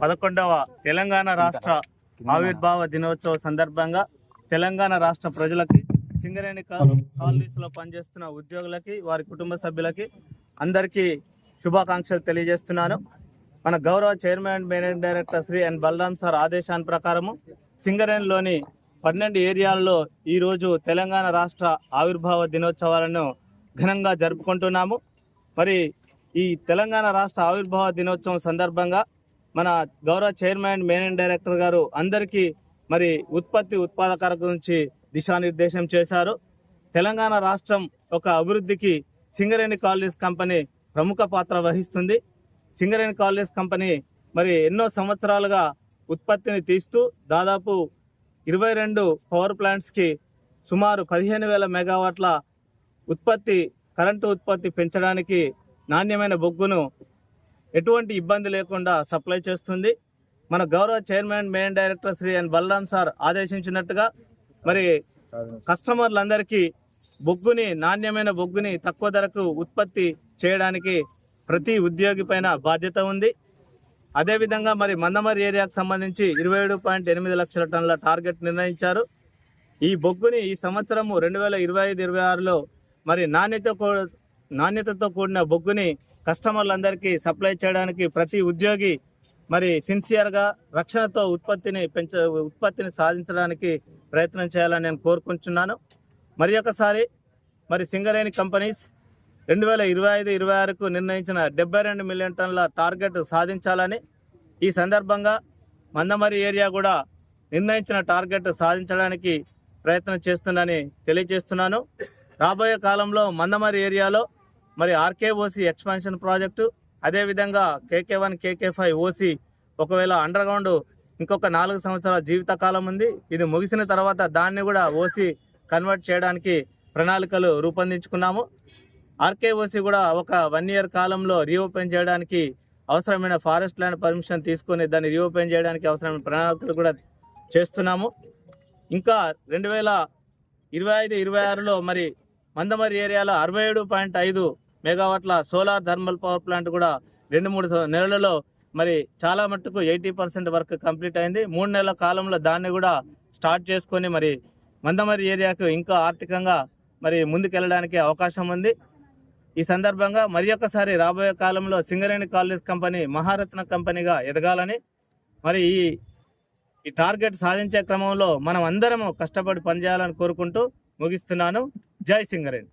పదకొండవ తెలంగాణ రాష్ట్ర ఆవిర్భావ దినోత్సవ సందర్భంగా తెలంగాణ రాష్ట్ర ప్రజలకి సింగరేణి కాలనీస్లో పనిచేస్తున్న ఉద్యోగులకి వారి కుటుంబ సభ్యులకి అందరికీ శుభాకాంక్షలు తెలియజేస్తున్నాను. మన గౌరవ chairman and managing director Shri N. Balram sir ఆదేశాల ప్రకారము సింగరేణిలోని పన్నెండు ఏరియాల్లో ఈరోజు తెలంగాణ రాష్ట్ర ఆవిర్భావ దినోత్సవాలను ఘనంగా జరుపుకుంటున్నాము. మరి ఈ తెలంగాణ రాష్ట్ర ఆవిర్భావ దినోత్సవం సందర్భంగా మన గౌరవ చైర్మన్ అండ్ మేనేజింగ్ డైరెక్టర్ గారు అందరికీ మరి ఉత్పత్తి ఉత్పాదకర గురించి దిశానిర్దేశం చేశారు. తెలంగాణ రాష్ట్రం ఒక అభివృద్ధికి సింగరేణి కాలనీస్ కంపెనీ ప్రముఖ పాత్ర వహిస్తుంది. సింగరేణి కాలనీస్ కంపెనీ మరి ఎన్నో సంవత్సరాలుగా ఉత్పత్తిని తీస్తూ దాదాపు ఇరవై రెండు పవర్ ప్లాంట్స్కి సుమారు పదిహేను వేల మెగావాట్ల ఉత్పత్తి కరెంటు ఉత్పత్తి పెంచడానికి నాణ్యమైన బొగ్గును ఎటువంటి ఇబ్బంది లేకుండా సప్లై చేస్తుంది. మన గౌరవ chairman main director Shri N Balram sir ఆదేశించినట్టుగా మరి కస్టమర్లందరికీ బొగ్గుని నాణ్యమైన బొగ్గుని తక్కువ ధరకు ఉత్పత్తి చేయడానికి ప్రతి ఉద్యోగి పైన బాధ్యత ఉంది. అదేవిధంగా మరి మందమరి ఏరియాకు సంబంధించి ఇరవై ఏడు పాయింట్ ఎనిమిది లక్షల టన్నుల టార్గెట్ నిర్ణయించారు. ఈ బొగ్గుని ఈ సంవత్సరము రెండు వేల ఇరవై ఐదు ఇరవై ఆరులో మరి నాణ్యత నాణ్యతతో కూడిన బొగ్గుని కస్టమర్లందరికీ సప్లై చేయడానికి ప్రతి ఉద్యోగి మరి సిన్సియర్గా రక్షణతో ఉత్పత్తిని పెంచ ఉత్పత్తిని సాధించడానికి ప్రయత్నం చేయాలని నేను కోరుకుంటున్నాను. మరి ఒకసారి మరి సింగరేణి కంపెనీస్ రెండు వేల ఇరవై ఐదు ఇరవై ఆరుకు నిర్ణయించిన డెబ్బై రెండు మిలియన్ టన్నుల టార్గెట్ సాధించాలని ఈ సందర్భంగా మందమరి ఏరియా కూడా నిర్ణయించిన టార్గెట్ సాధించడానికి ప్రయత్నం చేస్తుందని తెలియజేస్తున్నాను. రాబోయే కాలంలో మందమరి ఏరియాలో మరి ఆర్కే ఓసీ ఎక్స్పాన్షన్ ప్రాజెక్టు అదేవిధంగా KK one KK five OC ఒకవేళ అండర్ గ్రౌండ్ ఇంకొక నాలుగు సంవత్సరాల జీవిత కాలం ఉంది ఇది ముగిసిన తర్వాత దాన్ని కూడా ఓసి కన్వర్ట్ చేయడానికి ప్రణాళికలు రూపొందించుకున్నాము. ఆర్కేఓసీ కూడా ఒక వన్ ఇయర్ కాలంలో రీఓపెన్ చేయడానికి అవసరమైన ఫారెస్ట్ ల్యాండ్ పర్మిషన్ తీసుకొని దాన్ని రీఓపెన్ చేయడానికి అవసరమైన ప్రణాళికలు కూడా చేస్తున్నాము. ఇంకా రెండు వేల ఇరవై ఐదు ఇరవై ఆరులో మరి మందమరి ఏరియాలో అరవై ఏడు పాయింట్ ఐదు మెగావాట్ల సోలార్ థర్మల్ పవర్ ప్లాంట్ కూడా రెండు మూడు నెలలలో మరి చాలా మట్టుకు ఎయిటీ పర్సెంట్ వర్క్ కంప్లీట్ అయింది. మూడు నెలల కాలంలో దాన్ని కూడా స్టార్ట్ చేసుకొని మరి మందమరి ఏరియాకు ఇంకా ఆర్థికంగా మరి ముందుకెళ్ళడానికి అవకాశం ఉంది. ఈ సందర్భంగా మరి ఒక్కసారి రాబోయే కాలంలో సింగరేణి కాలేజ్ కంపెనీ మహారత్న కంపెనీగా ఎదగాలని మరి ఈ ఈ టార్గెట్ సాధించే క్రమంలో మనం అందరము కష్టపడి పనిచేయాలని కోరుకుంటూ ముగిస్తున్నాను. జై సింగరేణి.